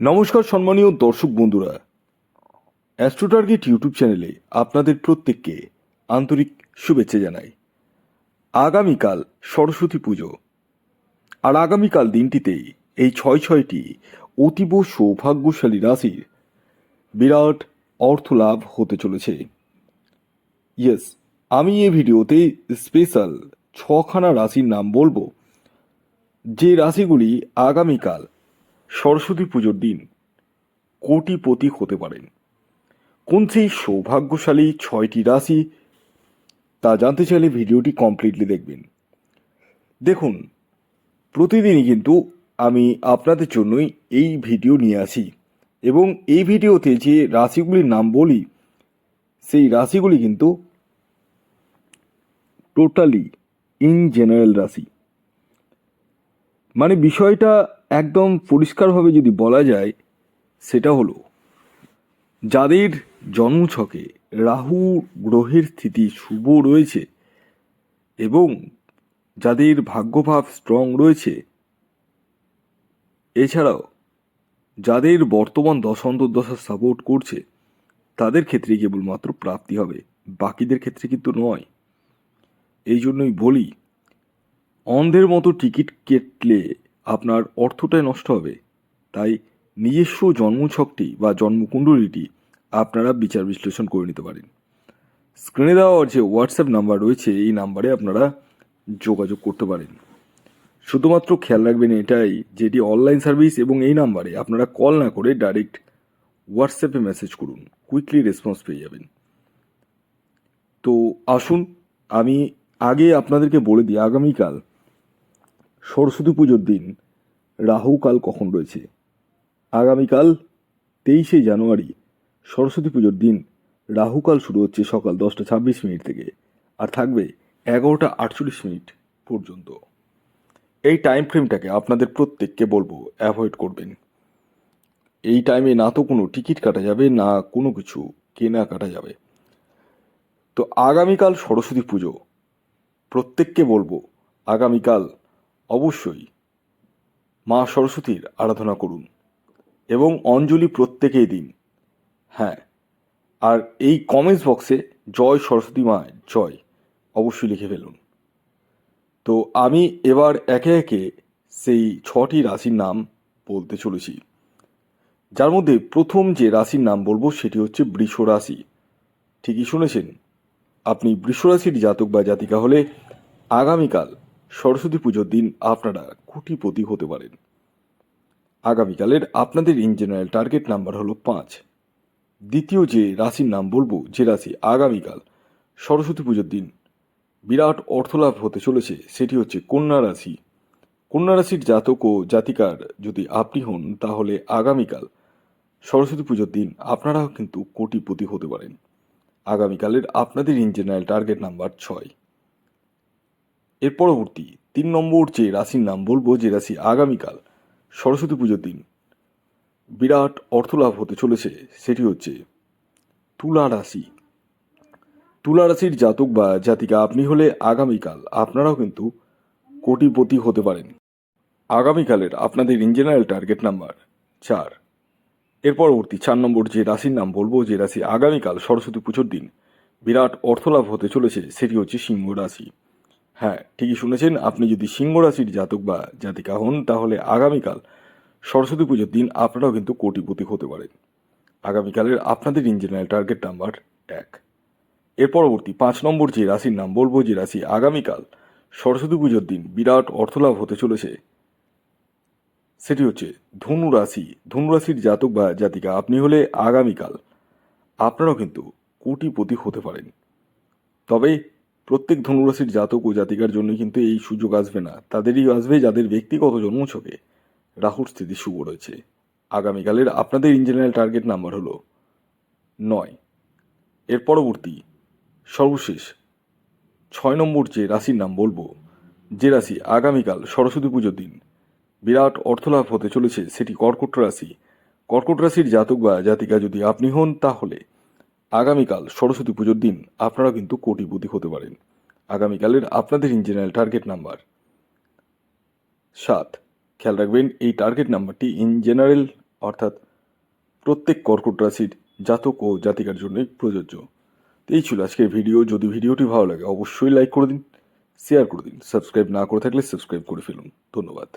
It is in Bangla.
নমস্কার সম্মানীয় দর্শক বন্ধুরা। অ্যাস্ট্রোটার্গেট ইউটিউব চ্যানেলে আপনাদের প্রত্যেককে আন্তরিক শুভেচ্ছা জানাই। আগামীকাল সরস্বতী পুজো। আর আগামীকাল দিনটিতেই এই ছয় ছয়টি অতীব সৌভাগ্যশালী রাশির বিরাট অর্থ লাভ হতে চলেছে। ইয়েস আমি এই ভিডিওতে স্পেশাল ছখানা রাশির নাম বলব। যে রাশিগুলি আগামীকাল সরস্বতী পুজোর দিন কোটিপতি হতে পারেন। কোন সেই সৌভাগ্যশালী ছয়টি রাশি, তা জানতে চাইলে ভিডিওটি কমপ্লিটলি দেখবেন। দেখুন, প্রতিদিনই কিন্তু আমি আপনাদের জন্যই এই ভিডিও নিয়ে আসি এবং এই ভিডিওতে যে রাশিগুলির নাম বলি, সেই রাশিগুলি কিন্তু টোটালি ইন জেনারেল রাশি। মানে বিষয়টা একদম পরিষ্কারভাবে যদি বলা যায়, সেটা হলো যাদের জন্মছকে রাহু গ্রহের স্থিতি শুভ রয়েছে এবং যাদের ভাগ্যভাব স্ট্রং রয়েছে, এছাড়াও যাদের বর্তমান দশা সাপোর্ট করছে, তাদের ক্ষেত্রে কেবলমাত্র প্রাপ্তি হবে, বাকিদের ক্ষেত্রে কিন্তু নয়। এই জন্যই বলি অন্ধের মতো টিকিট কেটলে আপনার অর্থটাই নষ্ট হবে। তাই নিজস্ব জন্মছকটি বা জন্মকুণ্ডলীটি আপনারা বিচার বিশ্লেষণ করে নিতে পারেন। স্ক্রিনে দেওয়া যে হোয়াটসঅ্যাপ নাম্বার রয়েছে, এই নাম্বারে আপনারা যোগাযোগ করতে পারেন। শুধুমাত্র খেয়াল রাখবেন এটাই, যেটি অনলাইন সার্ভিস এবং এই নাম্বারে আপনারা কল না করে ডাইরেক্ট হোয়াটসঅ্যাপে মেসেজ করুন। কুইকলি রেসপন্স পেয়ে যাবেন। তো আসুন, আমি আগে আপনাদেরকে বলে দিই, আগামীকাল সরস্বতী পুজোর দিন। রাহুকাল কখন রয়েছে? আগামীকাল তেইশে জানুয়ারি, সরস্বতী পুজোর দিন। রাহুকাল শুরু হচ্ছে সকাল দশটা ছাব্বিশ মিনিট থেকে আর থাকবে এগারোটা আটচল্লিশ মিনিট পর্যন্ত। এই টাইম ফ্রেমটাকে আপনাদের প্রত্যেককে বলব অ্যাভয়েড করবেন। এই টাইমে না তো কোনো টিকিট কাটা যাবে, না কোনো কিছু কেনা কাটা যাবে। তো আগামীকাল সরস্বতী পুজো। প্রত্যেককে বলব, আগামীকাল অবশ্যই মা সরস্বতীর আরাধনা করুন এবং অঞ্জলি প্রত্যেকেই দিন। হ্যাঁ আর এই কমেন্টস বক্সে জয় সরস্বতী মা, জয় অবশ্যই লিখে ফেলুন। তো আমি এবার একে একে সেই ছটি রাশির নাম বলতে চলেছি। যার মধ্যে প্রথম যে রাশির নাম বলব সেটি হচ্ছে বৃষ রাশি। ঠিকই শুনেছেন? আপনি বৃষ রাশির জাতক বা জাতিকা হলে আগামীকাল সরস্বতী পুজোর দিন আপনারা কোটিপতি হতে পারেন। আগামীকালের আপনাদের ইন জেনারেল টার্গেট নাম্বার হলো পাঁচ। দ্বিতীয় যে রাশির নাম বলব, যে রাশি আগামীকাল সরস্বতী পুজোর দিন বিরাট অর্থলাভ হতে চলেছে, সেটি হচ্ছে কন্যা রাশি। কন্যা রাশির জাতক ও জাতিকার যদি আপনি হন, তাহলে আগামীকাল সরস্বতী পুজোর দিন আপনারাও কিন্তু কোটিপতি হতে পারেন। আগামীকালের আপনাদের ইন জেনারেল টার্গেট নাম্বার ছয়। এর পরবর্তী তিন নম্বর যে রাশির নাম বলব, যে রাশি আগামীকাল, সরস্বতী পুজোর দিন, বিরাট অর্থলাভ হতে চলেছে, সেটি হচ্ছে তুলা রাশি। তুলা রাশির জাতক বা জাতিকা আপনি হলে আগামীকাল আপনারাও কিন্তু কোটিপতি হতে পারেন। আগামীকালের আপনাদের ইন জেনারেল টার্গেট নাম্বার চার। এর পরবর্তী চার নম্বর যে রাশির নাম বলব, যে রাশি আগামীকাল সরস্বতী পুজোর দিন, বিরাট অর্থলাভ হতে চলেছে, সেটি হচ্ছে সিংহ রাশি। হ্যাঁ ঠিকই শুনেছেন। আপনি যদি সিংহ রাশির জাতক বা জাতিকা হন, তাহলে আগামীকাল সরস্বতী পুজোর দিন আপনারাও কিন্তু কোটিপতি হতে পারেন। আগামীকালের আপনাদের ইন জেনারেল টার্গেট নাম্বার এক। এর পরবর্তী পাঁচ নম্বর যে রাশির নাম বলব, যে রাশি আগামীকাল সরস্বতী পুজোর দিন বিরাট অর্থলাভ হতে চলেছে, সেটি হচ্ছে ধনু রাশি। ধনু রাশির জাতক বা জাতিকা আপনি হলে আগামীকাল আপনারাও কিন্তু কোটিপতি হতে পারেন। তবে প্রত্যেক ধনুরাশির জাতক ও জাতিকার জন্য কিন্তু এই সুযোগ আসবে না। তাদেরই আসবে যাদের ব্যক্তিগত জন্মছকে রাহুর স্থিতি শুভ রয়েছে। আগামীকালের আপনাদের ইন জেনারেল টার্গেট নাম্বার হলো নয়। এর পরবর্তী, সর্বশেষ ছয় নম্বর যে রাশির নাম বলব, যে রাশি আগামীকাল সরস্বতী পুজোর দিন বিরাট অর্থলাভ হতে চলেছে, সেটি কর্কট রাশি। কর্কট রাশির জাতক বা জাতিকা যদি আপনি হন, তাহলে আগামীকাল সরস্বতী পুজোর দিন আপনারা কিন্তু কোটিপতি হতে পারেন। আগামীকালের আপনাদের ইন জেনারেল টার্গেট নাম্বার সাত। খেয়াল রাখবেন, এই টার্গেট নাম্বারটি ইন জেনারেল অর্থাৎ প্রত্যেক কর্কট রাশির জাতক ও জাতিকার জন্যই প্রযোজ্য। এই ছিল আজকের ভিডিও যদি ভিডিওটি ভালো লাগে, অবশ্যই লাইক করে দিন শেয়ার করে দিন। সাবস্ক্রাইব না করে থাকলে সাবস্ক্রাইব করে ফেলুন। ধন্যবাদ।